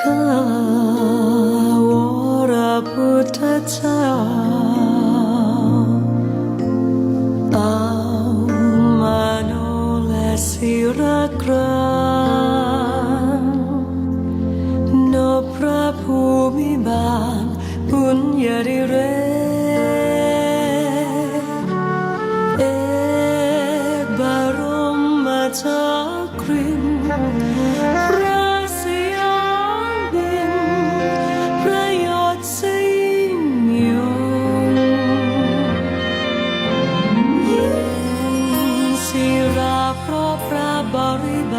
ข้าวรพุทธเจ้าเอามาโนและศิรกราโนพระภูมิบาลบุญญาดิเรเอบรมมาจากริน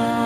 ะ